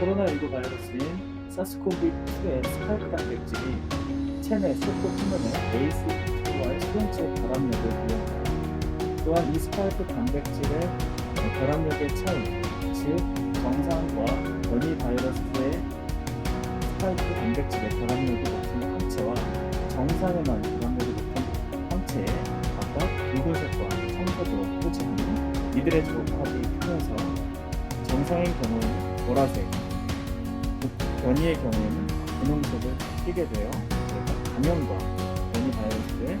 코로나19 바이러스인 사스코비2의 스파이크 단백질이 체내 세포 표면에 ACE2와의 수용체 결합력을 이용합니다. 또한 이 스파이크 단백질의 결합력의 차이, 즉 정상과 변이 바이러스의 스파이크 단백질의 결합력이 높은 항체와 정상에만 결합력이 높은 항체의 각각 붉은색과 청색으로 표시하는 이들의 조합이 크면서 정상인 경우에는 보라색, 변이의 경우에는 분홍색을 띠게 되어 감염과 변이 바이러스의